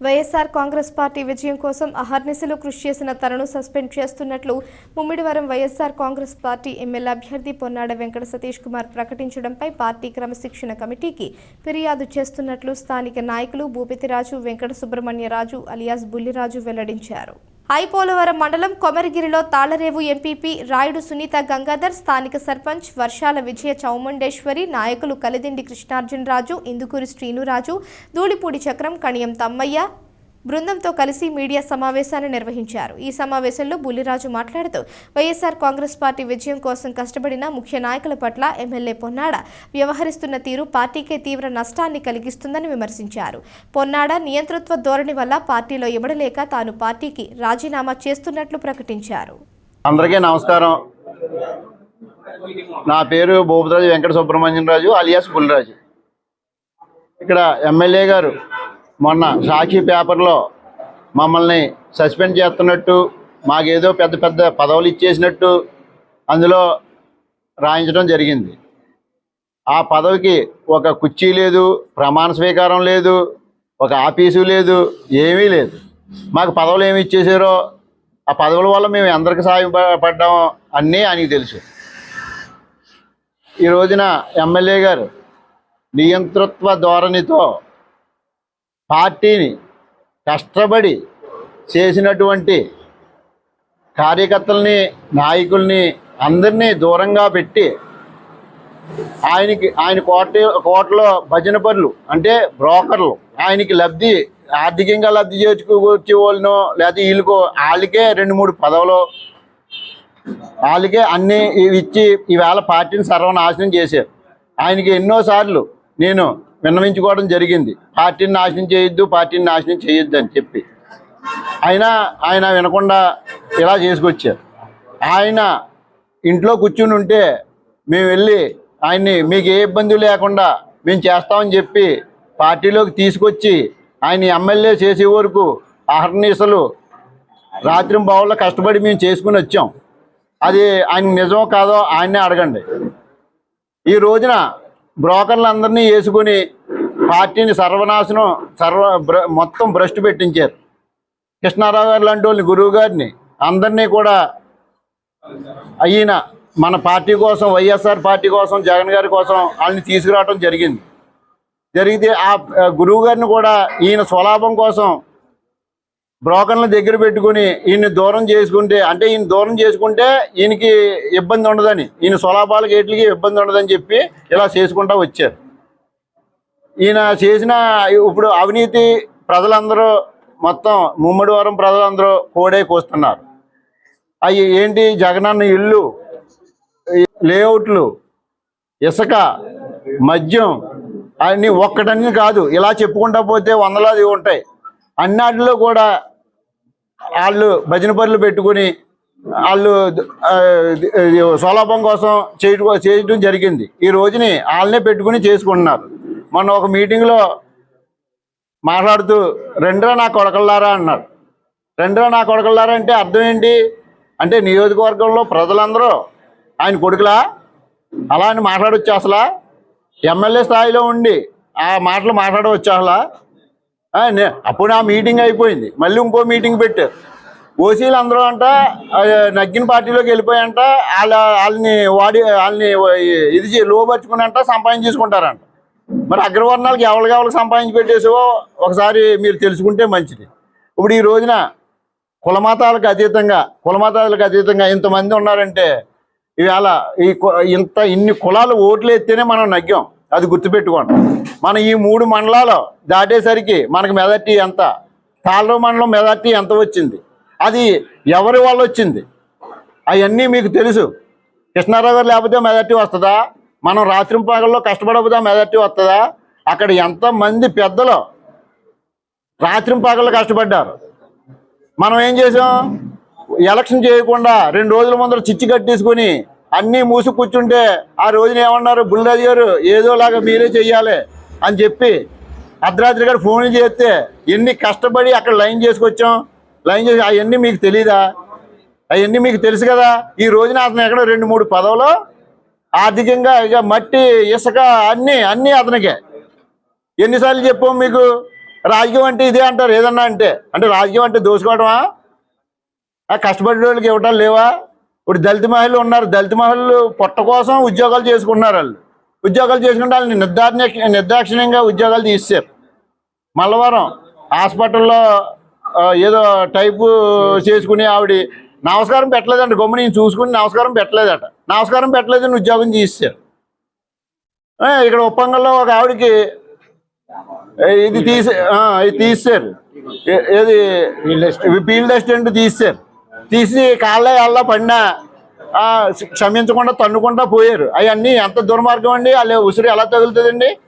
YSR Congress party విజయం కోసం అహర్నిశలు కృషి చేసిన తనను సస్పెండ్ చేస్తున్నట్లు Mummidivaram YSR Congress party MLA అభ్యర్థి పొన్నాడ వెంకట సతీష్ కుమార్ ప్రకటించడంపై పార్టీ క్రమశిక్షణ కమిటీకి ఫిర్యాదు చేస్తున్నట్లు స్థానిక నాయకులు భూపతిరాజు వెంకట సుబ్రహ్మణ్యరాజు అలియాస్ బుల్లిరాజు వెల్లడించారు. ఐపోలవరం మండలం కొమరగిరిలో తాళరేవు ఎంపీపీ రాయుడు సునీత గంగాధర్ స్థానిక సర్పంచ్ వర్షాల విజయ చౌముండేశ్వరి నాయకులు కలిదిండి కృష్ణార్జునరాజు ఇందుకూరి శ్రీనురాజు ధూళిపూడి చక్రం కణియం తమ్మయ్య బృందంతో కలిసి మీడియా సమావేశాన్ని నిర్వహించారు. ఈ సమావేశంలో బుల్లిరాజు మాట్లాడుతూ వైఎస్ఆర్ కాంగ్రెస్ పార్టీ విజయం కోసం కష్టపడిన ముఖ్య నాయకుల పట్ల ఎమ్మెల్యే పొన్నాడ వ్యవహరిస్తున్న తీరు పార్టీకే తీవ్ర నష్టాన్ని కలిగిస్తుందని విమర్శించారు. పొన్నాడ నియంతృత్వ ధోరణి వల్ల పార్టీలో ఇవ్వడలేక తాను పార్టీకి రాజీనామా చేస్తున్నట్లు ప్రకటించారు. అందరికీ నమస్కారం. నా పేరు భూపతిరాజు వెంకట సుబ్రహ్మణ్యం రాజు అలియాస్ బుల్లిరాజు. ఇక్కడ ఎమ్మెల్యే గారు మొన్న సాక్షి పేపర్లో మమ్మల్ని సస్పెండ్ చేస్తున్నట్టు మాకేదో పెద్ద పెద్ద పదవులు ఇచ్చేసినట్టు అందులో రాయించడం జరిగింది. ఆ పదవికి ఒక కుర్చీ లేదు ప్రమాణ స్వీకారం లేదు ఒక ఆఫీసు లేదు ఏమీ లేదు. మాకు పదవులు ఏమి ఇచ్చేసారో ఆ పదవుల వల్ల మేము ఎందరికి సాయం పడ్డామో అన్నీ ఆయనకి తెలుసు. ఈ రోజున ఎమ్మెల్యే గారు నియంతృత్వ ధోరణితో పార్టీని కష్టపడి చేసినటువంటి కార్యకర్తల్ని నాయకుల్ని అందరినీ దూరంగా పెట్టి ఆయనకి ఆయన కోట కోటలో భజన పనులు అంటే బ్రోకర్లు ఆయనకి లబ్ధి ఆర్థికంగా లబ్ధి చేర్చుకొచ్చే వాళ్ళను లేకపోతే వీళ్ళకో వాళ్ళకే రెండు మూడు పదవులు వాళ్ళకే అన్నీ ఇచ్చి ఈవేళ పార్టీని సర్వనాశనం చేశారు. ఆయనకి ఎన్నోసార్లు నేను విన్నవించుకోవడం జరిగింది. పార్టీని నాశనం చేయొద్దు పార్టీని నాశనం చేయొద్దు అని చెప్పి. అయినా ఆయన వినకుండా ఇలా చేసుకొచ్చారు. ఆయన ఇంట్లో కూర్చుని ఉంటే మేము వెళ్ళి ఆయన్ని మీకు ఏ ఇబ్బంది లేకుండా మేము చేస్తామని చెప్పి పార్టీలోకి తీసుకొచ్చి ఆయన ఎమ్మెల్యే చేసే వరకు అహర్నీసలు రాత్రి బావుల్లో కష్టపడి మేము చేసుకుని వచ్చాం. అది ఆయన నిజమో కాదో ఆయన్నే అడగండి. ఈ రోజున బ్రోకర్లందరినీ వేసుకొని పార్టీని సర్వనాశనం సర్వ మొత్తం భ్రష్టు పెట్టించారు. కృష్ణారావు గారు లాంటి వాళ్ళని గురువు గారిని అందరినీ కూడా అయిన మన పార్టీ కోసం వైఎస్ఆర్ పార్టీ కోసం జగన్ గారి కోసం వాళ్ళని తీసుకురావడం జరిగింది. జరిగితే ఆ గురువు గారిని కూడా ఈయన స్వలాభం కోసం బ్రోకర్ల దగ్గర పెట్టుకుని ఈయన దూరం చేసుకుంటే అంటే ఈయన దూరం చేసుకుంటే ఈయనకి ఇబ్బంది ఉండదని ఈయన స్వలాభాలకి ఏట్లకి ఇబ్బంది ఉండదని చెప్పి ఇలా చేసుకుంటా వచ్చారు. ఈయన చేసిన ఇప్పుడు అవినీతి ప్రజలందరూ మొత్తం ముమ్మడివారం ప్రజలందరూ కోడేకి వస్తున్నారు అవి ఏంటి జగనన్న ఇల్లు లేఅవుట్లు ఇసుక మద్యం అన్నీ ఒక్కటన్నీ కాదు ఇలా చెప్పుకుంటా పోతే వందలాది ఉంటాయి. అన్నాటిలో కూడా వాళ్ళు భజన పనులు పెట్టుకుని వాళ్ళు స్వలాభం కోసం చేయడం చేయడం జరిగింది. ఈ రోజుని వాళ్ళనే పెట్టుకుని చేసుకుంటున్నారు. మొన్న ఒక మీటింగ్లో మాట్లాడుతూ రెండ్రా నా కొడకల్లారా అన్నారు. రెండ్రా నా కొడకల్లారా అంటే అర్థం ఏంటి? అంటే నియోజకవర్గంలో ప్రజలందరూ ఆయన కొడుకులా? అలా అని మాట్లాడొచ్చు అసలా? ఎమ్మెల్యే స్థాయిలో ఉండి ఆ మాటలు మాట్లాడవచ్చు అసలా? అప్పుడు ఆ మీటింగ్ అయిపోయింది. మళ్ళీ ఇంకో మీటింగ్ పెట్టారు ఓసీలు అందరూ అంట నగ్గిన పార్టీలోకి వెళ్ళిపోయంట వాళ్ళ వాళ్ళని వాడి వాళ్ళని ఇది చే- లోపరుచుకుని అంట సంపాదించేసుకుంటారంట మరి అగ్రవర్ణాలకి ఎవరికి ఎవరికి సంపాదించి పెట్టేసావో ఒకసారి మీరు తెలుసుకుంటే మంచిది. ఇప్పుడు ఈ రోజున కులమతాలకు అతీతంగా కులమతాలకు అతీతంగా ఇంతమంది ఉన్నారంటే ఇవాళ ఈ కు- ఇంత ఇన్ని కులాలు ఓట్లు ఎత్తేనే మనం నగ్గాం. అది గుర్తుపెట్టుకోండి. మన ఈ మూడు మండలాలు దాటేసరికి మనకు మెదటి ఎంత? తాళ్ళ మండలం మెదటి ఎంత వచ్చింది? అది ఎవరి వల్ల వచ్చింది? అవన్నీ మీకు తెలుసు. కృష్ణారావు గారు లేకపోతే మెదటి వస్తుందా? మనం రాత్రి పగల్లో కష్టపడకపోతే మెదటి వస్తుందా? అక్కడ ఎంతమంది పెద్దలు రాత్రి పగళ్ళు కష్టపడ్డారు? మనం ఏం చేసాం? ఎలక్షన్ చేయకుండా రెండు రోజుల ముందర చిచ్చి కట్టేసుకొని అన్నీ మూసి కూర్చుంటే ఆ రోజున ఏమన్నారు? బుల్రాజు గారు ఏదోలాగా మీరే చెయ్యాలి అని చెప్పి అర్ధరాత్రి గారు ఫోన్ చేస్తే ఎన్ని కష్టపడి అక్కడ లైన్ చేసుకొచ్చాం? లైన్ చేసి అవన్నీ మీకు తెలీదా? అవన్నీ మీకు తెలుసు కదా? ఈ రోజున అతను ఎక్కడో రెండు మూడు పదవులు ఆర్థికంగా ఇక మట్టి ఇసుక అన్నీ అన్నీ అతనికే. ఎన్నిసార్లు చెప్పాం మీకు? రాజకీయం అంటే ఇదే అంటారు ఏదన్నా అంటే. అంటే రాజకీయం అంటే దోసుకోవడమా ఆ కష్టపడే వాళ్ళకి ఇవ్వటం లేవా? ఇప్పుడు దళిత మహిళలు ఉన్నారు. దళిత మహిళలు పొట్ట కోసం ఉద్యోగాలు చేసుకున్నారు వాళ్ళు. ఉద్యోగాలు చేసుకుంటే వాళ్ళని నిర్ధారణ నిర్దాక్షిణ్యంగా ఉద్యోగాలు తీసేశారు. మల్లవరం హాస్పిటల్లో ఏదో టైపు చేసుకుని ఆవిడ నమస్కారం పెట్టలేదంట. గమ్ము నేను చూసుకుని నమస్కారం పెట్టలేదట. నమస్కారం పెట్టలేదని ఉద్యోగం తీసేశారు. ఆ, ఇక్కడ ఉప్పంగల్లో ఒక ఆవిడకి ఇది తీసే ఇది తీసేశారు. ఏ- ఏది? ఫీల్డ్ అసిస్టెంట్ తీసేశారు. తీసి కాళ్ళ అల్లా పడినా క్షమించకుండా తన్నుకుంటా పోయారు. అవన్నీ ఎంత దుర్మార్గం అండి? వాళ్ళు ఉసిరి ఎలా తగులుతుందండి?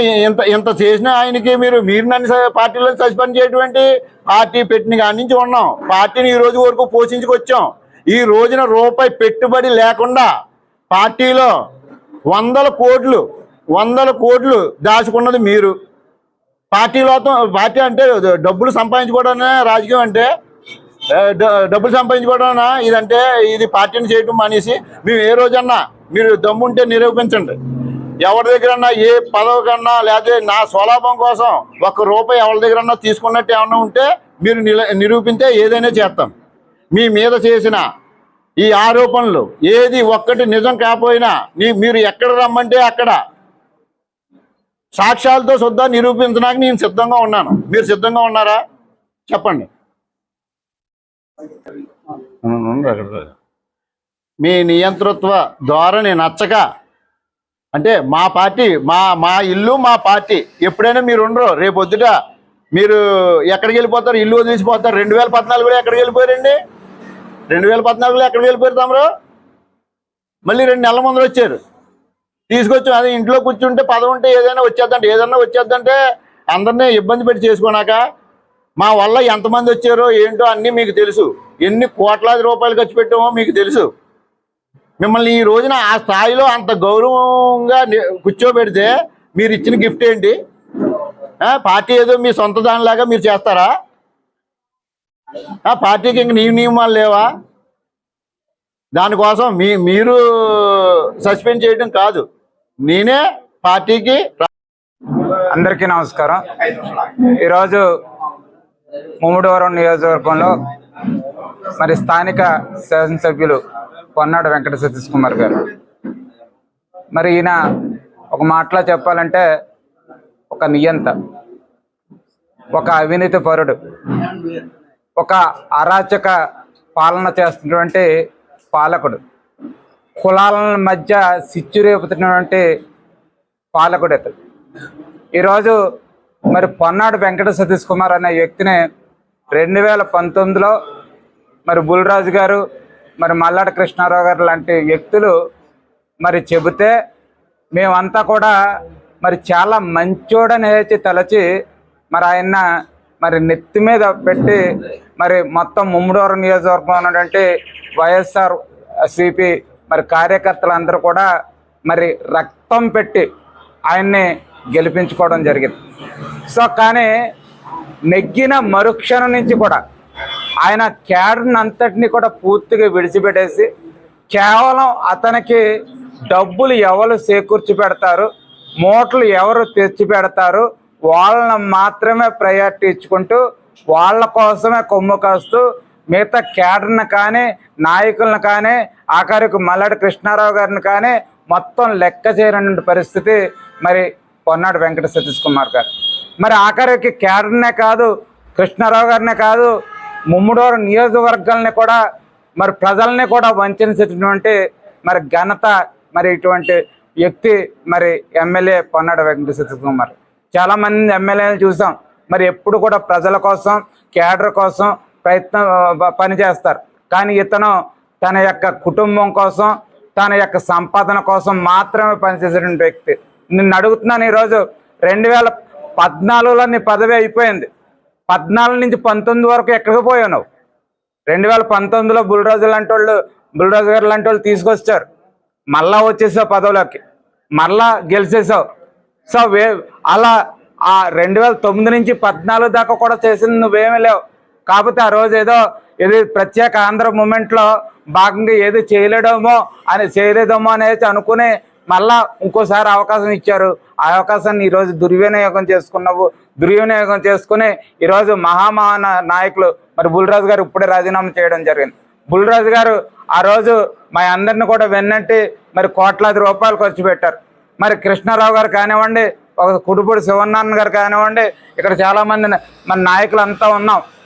ఇంత ఇంత చేసిన ఆయనకి మీరు మీరు నన్ను స- పార్టీలో సస్పెండ్ చేయటువంటి పార్టీ పెట్టిన కాడి నుంచి ఉన్నాం. పార్టీని ఈ రోజు వరకు పోషించుకొచ్చాం. ఈ రోజున రూపాయి పెట్టుబడి లేకుండా పార్టీలో వందల కోట్లు వందల కోట్లు దాచుకున్నది మీరు. పార్టీలో పార్టీ అంటే డబ్బులు సంపాదించుకోవడమే రాజకీయం అంటే డబ్బులు సంపాదించుకోవడం ఇదంటే ఇది పార్టీని చేయటం మానేసి మేము ఏ రోజన్నా మీరు దమ్ముంటే నిరూపించండి. ఎవరి దగ్గరన్నా ఏ పదవి కన్నా లేకపోతే నా స్వలాభం కోసం ఒక్క రూపాయి ఎవరి దగ్గరన్నా తీసుకున్నట్టు ఏమన్నా ఉంటే మీరు నిల నిరూపిస్తే ఏదైనా చేస్తాం. మీ మీద చేసిన ఈ ఆరోపణలు ఏది ఒక్కటి నిజం కాకపోయినా మీరు ఎక్కడ రమ్మంటే అక్కడ సాక్ష్యాలతో శుద్ధ నిరూపించడానికి నేను సిద్ధంగా ఉన్నాను. మీరు సిద్ధంగా ఉన్నారా? చెప్పండి. మీ నియంతృత్వ ధోరణి నచ్చక అంటే మా పార్టీ మా మా ఇల్లు మా పార్టీ ఎప్పుడైనా మీరు ఉండరు. రేపు మీరు ఎక్కడికి వెళ్ళిపోతారు? ఇల్లు వదిలిసిపోతారు. రెండు వేల పద్నాలుగులో ఎక్కడికి వెళ్ళిపోయారండి? రెండు వేల పద్నాలుగులో ఎక్కడికి వెళ్ళిపోయారు తమరు మళ్ళీ రెండు నెలల ముందర వచ్చారు. తీసుకొచ్చి అదే ఇంట్లో కూర్చుంటే పదవుంటే ఉంటే ఏదైనా వచ్చేద్దంటే ఏదైనా వచ్చేద్దంటే అందరినీ ఇబ్బంది పెట్టి చేసుకున్నాక మా వల్ల ఎంతమంది వచ్చారో ఏంటో అన్నీ మీకు తెలుసు. ఎన్ని కోట్లాది రూపాయలు ఖర్చు పెట్టామో మీకు తెలుసు. మిమ్మల్ని ఈ రోజున ఆ స్థాయిలో అంత గౌరవంగా కూర్చోబెడితే మీరు ఇచ్చిన గిఫ్ట్ ఏంటి? పార్టీ ఏదో మీ సొంత దానిలాగా మీరు చేస్తారా? ఆ పార్టీకి ఇంక నీవు నియమాలు లేవా? దానికోసం మీ మీరు సస్పెండ్ చేయడం కాదు. నేనే పార్టీకి అందరికీ నమస్కారం. ఈరోజు ముమ్మడివరం నియోజకవర్గంలో మరి స్థానిక శాసనసభ్యులు పొన్నాడు వెంకట సతీష్ కుమార్ గారు. మరి ఈయన ఒక మాటలో చెప్పాలంటే ఒక నియంత ఒక అవినీతి పరుడు ఒక అరాచక పాలన చేస్తున్నటువంటి పాలకుడు కులాల మధ్య సిచ్చు రేపుతున్నటువంటి పాలకుడు ఇతడు. ఈరోజు మరి పొన్నాడు వెంకట సతీష్ కుమార్ అనే వ్యక్తిని రెండు వేల పంతొమ్మిదిలో మరి బుల్రాజు గారు మరి మల్లాడి కృష్ణారావు గారు లాంటి వ్యక్తులు మరి చెబితే మేమంతా కూడా మరి చాలా మంచోడని తలచి మరి ఆయన మరి నెత్తి మీద పెట్టి మరి మొత్తం ముమ్మడోరం నియోజకవర్గం ఉన్నటువంటి వైఎస్ఆర్ సిపి మరి కార్యకర్తలందరూ కూడా మరి రక్తం పెట్టి ఆయన్ని గెలిపించుకోవడం జరిగింది. సో కానీ నెగ్గిన మరుక్షణం నుంచి కూడా ఆయన క్యాడర్ని అంతటిని కూడా పూర్తిగా విడిచిపెట్టేసి కేవలం అతనికి డబ్బులు ఎవరు సేకూర్చి పెడతారు మూటలు ఎవరు తెచ్చి పెడతారు వాళ్ళని మాత్రమే ప్రయారిటీ ఇచ్చుకుంటూ వాళ్ళ కోసమే కొమ్ము కాస్తూ మిగతా క్యాడర్ని కానీ నాయకులను కానీ ఆఖరికి మల్లాడి కృష్ణారావు గారిని కానీ మొత్తం లెక్క చేయనటువంటి పరిస్థితి మరి పొన్నాడు వెంకట సతీష్ కుమార్ గారు. మరి ఆఖరికి కేడర్నే కాదు కృష్ణారావు గారినే కాదు ముమ్మడోరు నియోజకవర్గాలని కూడా మరి ప్రజల్ని కూడా వంచినటువంటి మరి ఘనత మరి ఇటువంటి వ్యక్తి మరి ఎమ్మెల్యే పొన్నాడు వెంకట కుమార్ చాలామంది ఎమ్మెల్యేలు చూసాం. మరి ఎప్పుడు కూడా ప్రజల కోసం కేడర్ కోసం ప్రయత్నం పనిచేస్తారు కానీ ఇతను తన యొక్క కుటుంబం కోసం తన యొక్క సంపాదన కోసం మాత్రమే పనిచేసేటువంటి వ్యక్తి. నిన్ను అడుగుతున్నాను ఈరోజు రెండు వేల పద్నాలుగులో నీ పదవి అయిపోయింది. పద్నాలుగు నుంచి పంతొమ్మిది వరకు ఎక్కడికి పోయావు? నువ్వు రెండు వేల పంతొమ్మిదిలో బుల్రాజు లాంటి వాళ్ళు బుల్రాజు గారు లాంటి వాళ్ళు తీసుకొచ్చారు. మళ్ళా వచ్చేసావు పదవులోకి. మళ్ళా గెలిచేసావు. సో వే అలా ఆ రెండు వేల తొమ్మిది నుంచి పద్నాలుగు దాకా కూడా చేసింది నువ్వేమీ లేవు. కాకపోతే ఆ రోజు ఏదో ఇది ప్రత్యేక ఆంధ్ర మూమెంట్లో భాగంగా ఏది చేయలేడేమో అని చేయలేదేమో అనేసి అనుకుని మళ్ళా ఇంకోసారి అవకాశం ఇచ్చారు. ఆ అవకాశాన్ని ఈరోజు దుర్వినియోగం చేసుకున్నావు. దుర్వినియోగం చేసుకుని ఈరోజు మహామహా నాయకులు మరి బుల్రాజు గారు ఇప్పుడే రాజీనామా చేయడం జరిగింది. బుల్రాజు గారు ఆ రోజు మా అందరిని కూడా వెన్నట్టి మరి కోట్లాది రూపాయలు ఖర్చు పెట్టారు. మరి కృష్ణారావు గారు కానివ్వండి ఒక కుడుపూడి శివన్నారాయణ గారు కానివ్వండి ఇక్కడ చాలామంది మన నాయకులు అంతా ఉన్నాం.